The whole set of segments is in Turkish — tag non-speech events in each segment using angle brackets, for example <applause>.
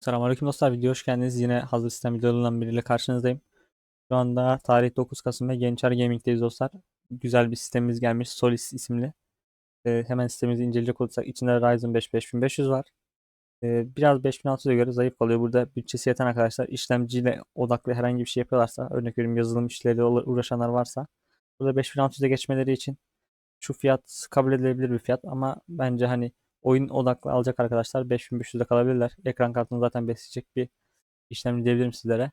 Selamünaleyküm dostlar. Video hoş geldiniz. Yine hazır sistem videolarından biriyle karşınızdayım. Şu anda tarih 9 Kasım ve Gençer Gaming'deyiz dostlar. Güzel bir sistemimiz gelmiş. Solis isimli. Ee, hemen sistemimizi inceleyecek olursak içinde Ryzen 5 5500 var. Ee, biraz 5600'e göre zayıf kalıyor. Burada bütçesi yeten arkadaşlar işlemciyle odaklı herhangi bir şey yapıyorlarsa örnek veriyorum yazılım işleriyle uğraşanlar varsa burada 5600'e geçmeleri için şu fiyat kabul edilebilir bir fiyat ama bence hani oyun odaklı alacak arkadaşlar 5500'de kalabilirler. Ekran kartını zaten besleyecek bir işlemci diyebilirim sizlere.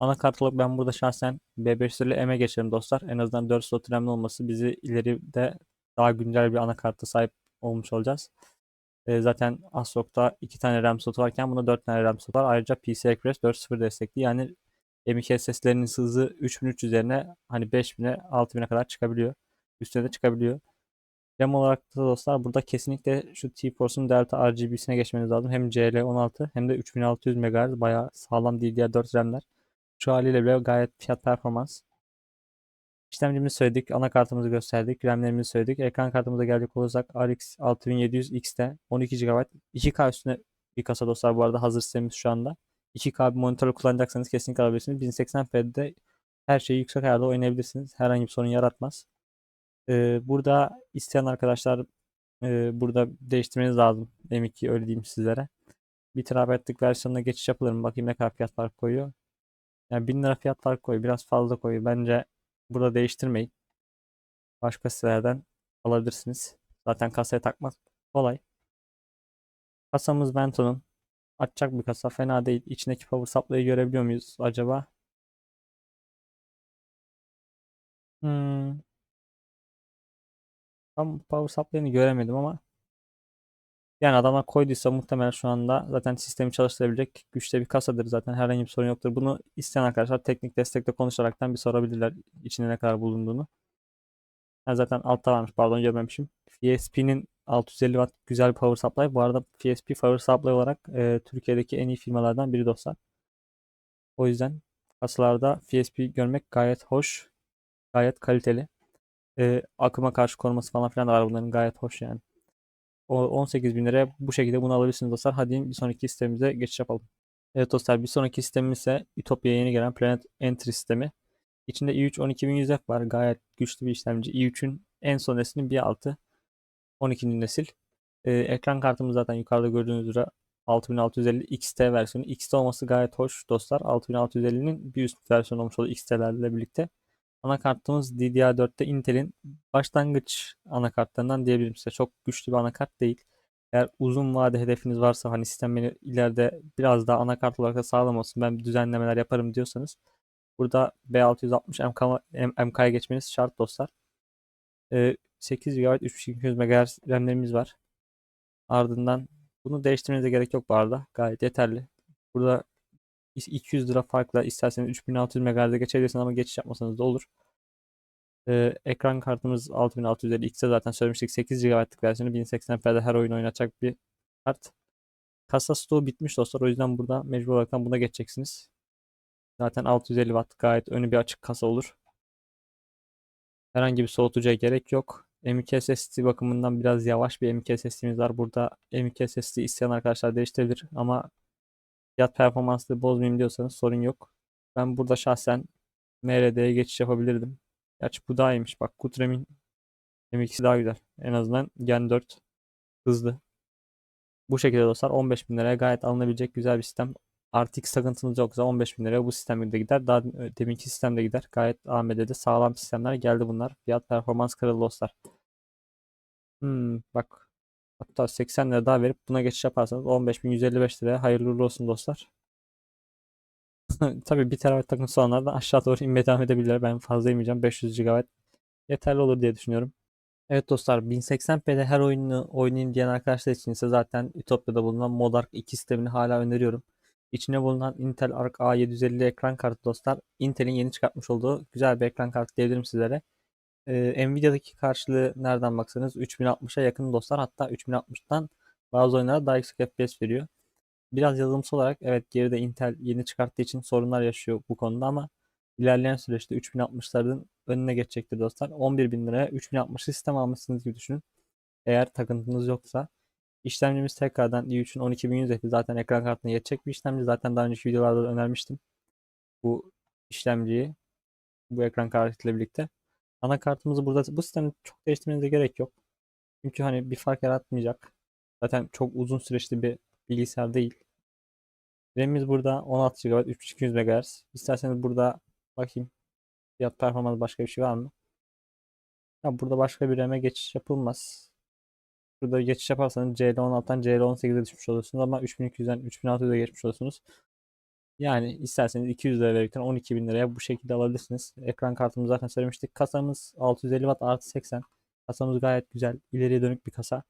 Anakart olarak ben burada şahsen B500 ile M'e geçerim dostlar. En azından 4 slot RAM'li olması bizi ileride daha güncel bir anakarta sahip olmuş olacağız. E, zaten ASRock'ta 2 tane RAM slotu varken bunda 4 tane RAM slotu var. Ayrıca PCI Express 4.0 destekli. Yani M.2 SSD'lerinin hızı 3300 üzerine hani 5000'e 6000'e kadar çıkabiliyor. Üstüne de çıkabiliyor. RAM olarak da dostlar burada kesinlikle şu T-Force'un Delta RGB'sine geçmeniz lazım. Hem CL16 hem de 3600 MHz bayağı sağlam DDR4 RAM'ler. Şu haliyle bile gayet fiyat performans. İşlemcimizi söyledik, anakartımızı gösterdik, RAM'lerimizi söyledik. Ekran kartımıza gelecek olursak RX 6700 X'te 12 GB 2K üstüne bir kasa dostlar bu arada hazır sistemimiz şu anda. 2K bir monitör kullanacaksanız kesinlikle alabilirsiniz. 1080p'de her şeyi yüksek ayarda oynayabilirsiniz. Herhangi bir sorun yaratmaz. Ee, burada isteyen arkadaşlar e, burada değiştirmeniz lazım. M2 öyle diyeyim sizlere. Bir terabaytlık versiyonuna geçiş yapılır mı? Bakayım ne kadar fiyat farkı koyuyor. Yani 1000 lira fiyat farkı koyuyor. Biraz fazla koyuyor. Bence burada değiştirmeyin. Başka sitelerden alabilirsiniz. Zaten kasaya takmak kolay. Kasamız Vento'nun. Açacak bir kasa. Fena değil. İçindeki power supply'ı görebiliyor muyuz acaba? Hmm. Tam power supply'ını göremedim ama yani adamlar koyduysa muhtemelen şu anda zaten sistemi çalıştırabilecek güçte bir kasadır zaten herhangi bir sorun yoktur. Bunu isteyen arkadaşlar teknik destekle konuşaraktan bir sorabilirler içinde ne kadar bulunduğunu. Ha, zaten altta varmış pardon görmemişim. FSP'nin 650 Watt güzel bir power supply. Bu arada FSP power supply olarak e, Türkiye'deki en iyi firmalardan biri dostlar. O yüzden kasalarda FSP görmek gayet hoş. Gayet kaliteli e, akıma karşı koruması falan filan da var bunların gayet hoş yani. O 18 bin liraya bu şekilde bunu alabilirsiniz dostlar. Hadi bir sonraki sistemimize geçiş yapalım. Evet dostlar bir sonraki sistemimiz ise Ütopya'ya yeni gelen Planet Entry sistemi. İçinde i3 12100F var. Gayet güçlü bir işlemci. i3'ün en son neslinin bir altı. 12. nesil. Ee, ekran kartımız zaten yukarıda gördüğünüz üzere 6650 XT versiyonu. XT olması gayet hoş dostlar. 6650'nin bir üst versiyonu olmuş oldu XT'lerle birlikte. Anakartımız DDR4'te Intel'in başlangıç anakartlarından diyebilirim size. Çok güçlü bir anakart değil. Eğer uzun vade hedefiniz varsa hani sistem beni ileride biraz daha anakart olarak da sağlam olsun ben düzenlemeler yaparım diyorsanız burada B660 MK, MK'ya geçmeniz şart dostlar. Ee, 8 GB 3200 MHz RAM'lerimiz var. Ardından bunu değiştirmenize gerek yok bu arada. Gayet yeterli. Burada 200 lira farkla isterseniz 3600 MHz'e geçebilirsiniz ama geçiş yapmasanız da olur. Ee, ekran kartımız 6650 X'e zaten söylemiştik 8 GB'lık versiyonu 1080p'de her oyun oynatacak bir kart. Kasa stoğu bitmiş dostlar o yüzden burada mecbur olarak buna geçeceksiniz. Zaten 650 Watt gayet önü bir açık kasa olur. Herhangi bir soğutucuya gerek yok. M.2 SSD bakımından biraz yavaş bir M.2 SSD'miz var. Burada M.2 SSD isteyen arkadaşlar değiştirebilir ama fiyat performansını bozmayayım diyorsanız sorun yok. Ben burada şahsen MRD'ye geçiş yapabilirdim. Gerçi bu daha iyiymiş. Bak Kutrem'in M2'si daha güzel. En azından Gen 4 hızlı. Bu şekilde dostlar 15 bin liraya gayet alınabilecek güzel bir sistem. RTX takıntınız yoksa 15 bin liraya bu sistem de gider. Daha deminki sistem de gider. Gayet AMD'de sağlam sistemler geldi bunlar. Fiyat performans kırıldı dostlar. Hmm, bak Hatta 80 lira daha verip buna geçiş yaparsanız 15.155 liraya hayırlı olsun dostlar. <laughs> Tabi 1 TB takıntısı olanlardan aşağı doğru inmeye devam edebilirler. Ben fazla inmeyeceğim. 500 GB yeterli olur diye düşünüyorum. Evet dostlar 1080p'de her oyunu oynayayım diyen arkadaşlar için ise zaten Ütopya'da bulunan Modark 2 sistemini hala öneriyorum. İçine bulunan Intel Arc A750 ekran kartı dostlar. Intel'in yeni çıkartmış olduğu güzel bir ekran kartı diyebilirim sizlere. Ee, Nvidia'daki karşılığı nereden baksanız 3060'a yakın dostlar. Hatta 3060'tan bazı oyunlara daha yüksek FPS veriyor. Biraz yazılımsal olarak evet geride Intel yeni çıkarttığı için sorunlar yaşıyor bu konuda ama ilerleyen süreçte 3060'ların önüne geçecektir dostlar. 11.000 liraya 3060 sistem almışsınız gibi düşünün. Eğer takıntınız yoksa İşlemcimiz tekrardan i3'ün 12100F'i zaten ekran kartına yetecek bir işlemci. Zaten daha önceki videolarda da önermiştim. Bu işlemciyi bu ekran kartıyla birlikte. Anakartımızı burada bu sistemi çok değiştirmenize gerek yok. Çünkü hani bir fark yaratmayacak. Zaten çok uzun süreçli bir bilgisayar değil. RAM'imiz burada 16 GB 3200 MHz. İsterseniz burada bakayım fiyat performans başka bir şey var mı? Ya burada başka bir RAM'e geçiş yapılmaz. Burada geçiş yaparsanız CL16'dan CL18'e düşmüş olursunuz ama 3200'den 3600'e geçmiş olursunuz. Yani isterseniz 200 lira verirken 12.000 liraya bu şekilde alabilirsiniz. Ekran kartımızı zaten söylemiştik. Kasamız 650 Watt artı 80. Kasamız gayet güzel. ileriye dönük bir kasa.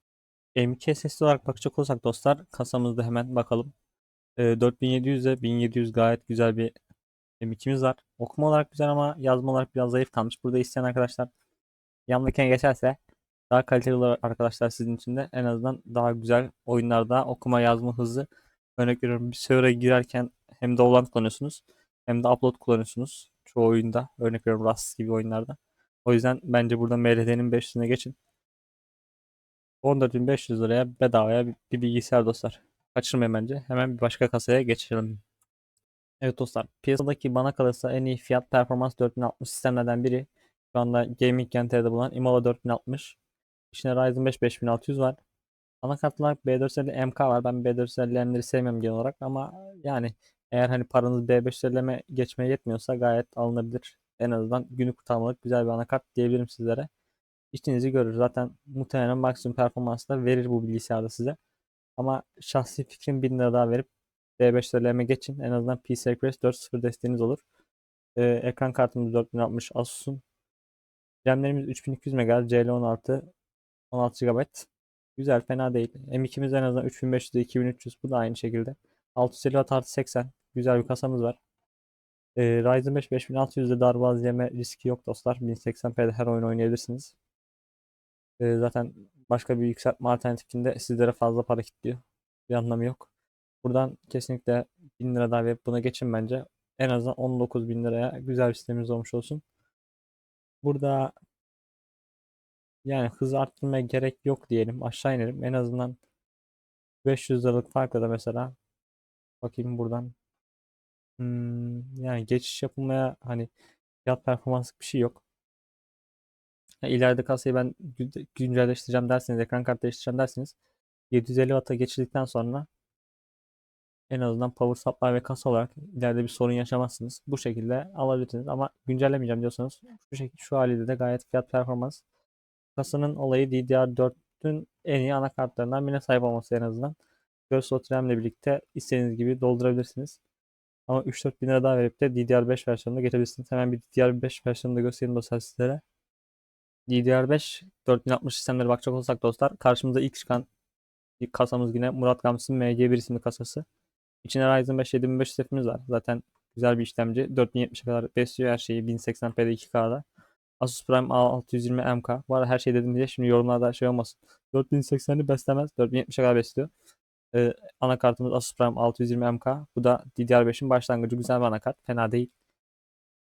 M.2 SSD olarak bakacak olursak dostlar kasamızda hemen bakalım. E, 4700 ile 1700 gayet güzel bir M2'miz var. Okuma olarak güzel ama yazma olarak biraz zayıf kalmış. Burada isteyen arkadaşlar yanındakine geçerse daha kaliteli olur arkadaşlar sizin için de en azından daha güzel oyunlarda okuma yazma hızı örnek veriyorum bir server'a girerken hem de Download kullanıyorsunuz hem de Upload kullanıyorsunuz çoğu oyunda örnek veriyorum Rust gibi oyunlarda. O yüzden bence burada MLD'nin 500'üne geçin. 14.500 liraya bedavaya bir, bilgisayar dostlar. Kaçırmayın bence. Hemen bir başka kasaya geçelim. Evet dostlar piyasadaki bana kalırsa en iyi fiyat performans 4060 sistemlerden biri. Şu anda Gaming Genter'de bulunan Imola 4060. İçinde Ryzen 5 5600 var. Anakart olarak B450 MK var. Ben B450'leri sevmiyorum genel olarak ama yani eğer hani paranız B550'me geçmeye yetmiyorsa gayet alınabilir. En azından günü kurtarmalık güzel bir anakart diyebilirim sizlere. İşinizi görür. Zaten muhtemelen maksimum performansı da verir bu bilgisayarda size. Ama şahsi fikrim 1000 lira daha verip D5'lerime geçin. En azından PC Express 4.0 desteğiniz olur. Ee, ekran kartımız 4060 Asus'un. RAM'lerimiz 3200 MHz CL16 16 GB. Güzel fena değil. M2'miz en azından 3500 ile 2300 bu da aynı şekilde. 650 Watt artı 80 güzel bir kasamız var. Ee, Ryzen 5 5600'de darboğaz yeme riski yok dostlar. 1080p'de her oyun oynayabilirsiniz. Ee, zaten başka bir yükseltme alternatifinde sizlere fazla para kilitliyor. Bir anlamı yok. Buradan kesinlikle 1000 lira daha verip buna geçin bence. En azından 19 bin liraya güzel bir sistemimiz olmuş olsun. Burada yani hız arttırmaya gerek yok diyelim. Aşağı inelim. En azından 500 liralık farkla da mesela bakayım buradan. Hmm, yani geçiş yapılmaya hani fiyat performanslık bir şey yok. Ya ileride kasayı ben gü- güncelleştireceğim derseniz, ekran kartı değiştireceğim derseniz 750 Watt'a geçirdikten sonra en azından power supply ve kasa olarak ileride bir sorun yaşamazsınız. Bu şekilde alabilirsiniz ama güncellemeyeceğim diyorsanız şu şekilde şu haliyle de gayet fiyat performans. Kasanın olayı DDR4'ün en iyi anakartlarından birine sahip olması en azından. 4 slot RAM ile birlikte istediğiniz gibi doldurabilirsiniz. Ama 3-4 bin lira daha verip de DDR5 versiyonuna geçebilirsiniz. Hemen bir DDR5 versiyonunu da göstereyim dostlar sizlere. DDR5 4060 sistemlere bakacak olsak dostlar karşımıza ilk çıkan kasamız yine Murat Gams'ın MG1 isimli kasası. İçinde Ryzen 5 7500 F'imiz var. Zaten güzel bir işlemci. 4070'e kadar besliyor her şeyi. 1080p'de 2K'da. Asus Prime A620MK. Bu arada her şey dedim diye şimdi yorumlarda şey olmasın. 4080'i beslemez. 4070'e kadar besliyor. Ee, anakartımız Asus Prime 620MK. Bu da DDR5'in başlangıcı. Güzel bir anakart. Fena değil.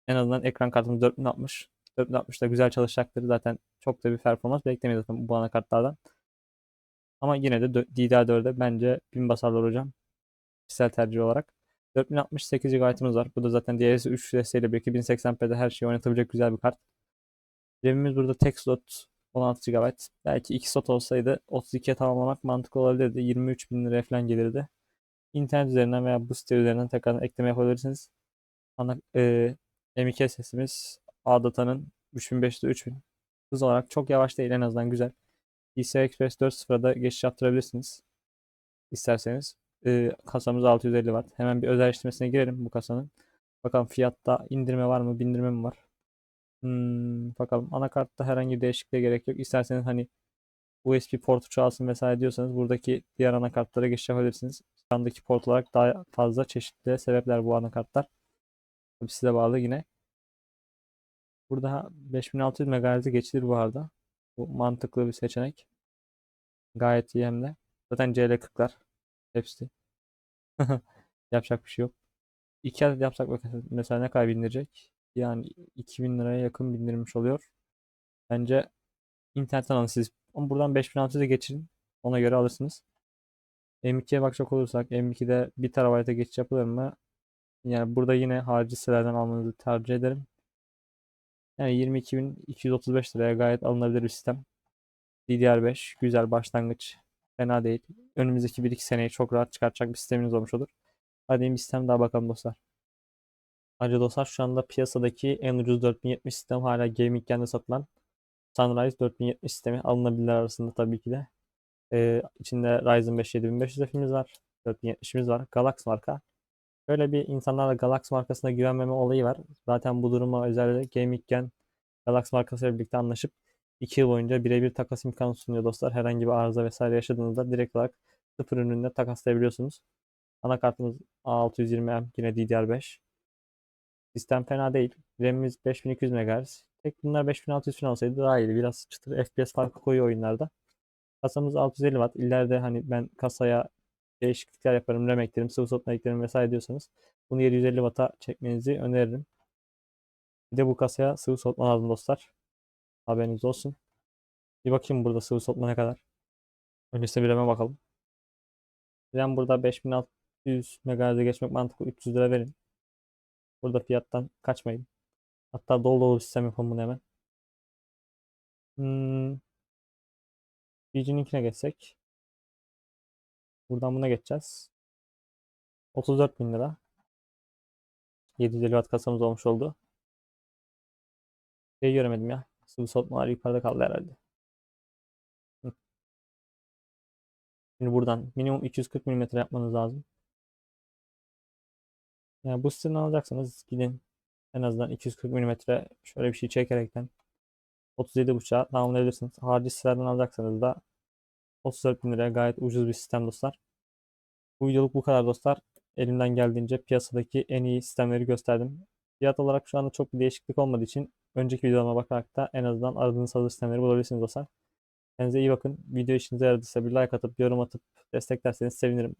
En azından ekran kartımız 4060. 4060 da güzel çalışacaktır. Zaten çok da bir performans beklemiyoruz bu anakartlardan. Ama yine de DDR4'e bence 1000 basarlar hocam. Kişisel tercih olarak. 4068 GB'ımız var. Bu da zaten DLSS 3 desteğiyle birlikte 1080p'de her şeyi oynatabilecek güzel bir kart. RAM'imiz burada tek slot 16 GB. Belki 2 slot olsaydı 32'ye tamamlamak mantıklı olabilirdi. 23 bin liraya falan gelirdi. İnternet üzerinden veya bu site üzerinden tekrar ekleme yapabilirsiniz. Ana, e, M2 SS'imiz A-Data'nın 3500'de 3000. Hız olarak çok yavaş değil en azından güzel. PCI Express 4.0'da da geçiş yaptırabilirsiniz. İsterseniz. E, kasamız 650 Watt. Hemen bir özelleştirmesine girelim bu kasanın. Bakalım fiyatta indirme var mı, bindirme mi var? Hmm, bakalım anakartta herhangi bir değişikliğe gerek yok. İsterseniz hani USB portu çalsın vesaire diyorsanız buradaki diğer anakartlara geçiş yapabilirsiniz. Yandaki port olarak daha fazla çeşitli sebepler bu anakartlar. Tabii size bağlı yine. Burada 5600 MHz'e geçilir bu arada. Bu mantıklı bir seçenek. Gayet iyi hem de. Zaten CL40'lar. Hepsi. <laughs> Yapacak bir şey yok. 2 adet yapsak mesela ne kadar? Yani 2000 liraya yakın bindirmiş oluyor. Bence internetten alın siz. Ama buradan 5600'e geçirin. Ona göre alırsınız. M2'ye bakacak olursak M2'de 1 TB'a geçiş yapılır mı? Yani burada yine harici sitelerden almanızı tercih ederim. Yani 22.235 liraya gayet alınabilir bir sistem. DDR5 güzel başlangıç. Fena değil. Önümüzdeki 1-2 seneyi çok rahat çıkartacak bir sisteminiz olmuş olur. Hadi bir sistem daha bakalım dostlar. Ayrıca dostlar şu anda piyasadaki en ucuz 4070 sistem hala gaming'den satılan Sunrise 4070 sistemi alınabilirler arasında tabii ki de. Ee, içinde Ryzen 5 7500 F'imiz var. 4070'imiz var. Galax marka. Böyle bir insanlarla Galax markasına güvenmeme olayı var. Zaten bu duruma özellikle Gaming'den Galax markasıyla birlikte anlaşıp 2 yıl boyunca birebir takas imkanı sunuyor dostlar. Herhangi bir arıza vesaire yaşadığınızda direkt olarak sıfır ürününe takaslayabiliyorsunuz. Anakartımız A620M yine DDR5. Sistem fena değil. RAM'imiz 5200 MHz. Tek bunlar 5600 falan olsaydı daha iyiydi. Biraz çıtır FPS farkı koyuyor oyunlarda. Kasamız 650 Watt. İleride hani ben kasaya değişiklikler yaparım, RAM eklerim, sıvı soğutma eklerim vesaire diyorsanız bunu 750 Watt'a çekmenizi öneririm. Bir de bu kasaya sıvı soğutma lazım dostlar. Haberiniz olsun. Bir bakayım burada sıvı soğutma ne kadar. Öncesinde bir RAM'e bakalım. RAM burada 5600 MHz'e geçmek mantıklı 300 lira verin. Burada fiyattan kaçmayın. Hatta dolu dolu sistem yapalım bunu hemen. Hmm. BG'ninkine geçsek. Buradan buna geçeceğiz. 34 bin lira. 750 watt kasamız olmuş oldu. Şey göremedim ya. Sıvı soğutmalar yukarıda kaldı herhalde. Şimdi buradan minimum 240 mm yapmanız lazım. Yani bu sistemi alacaksanız gidin en azından 240 mm şöyle bir şey çekerekten 37.5'a tamamlayabilirsiniz. Harici sitelerden alacaksanız da 34 bin liraya gayet ucuz bir sistem dostlar. Bu videoluk bu kadar dostlar. Elimden geldiğince piyasadaki en iyi sistemleri gösterdim. Fiyat olarak şu anda çok bir değişiklik olmadığı için önceki videolarıma bakarak da en azından aradığınız hazır sistemleri bulabilirsiniz dostlar. Kendinize iyi bakın. Video işinize yaradıysa bir like atıp yorum atıp desteklerseniz sevinirim.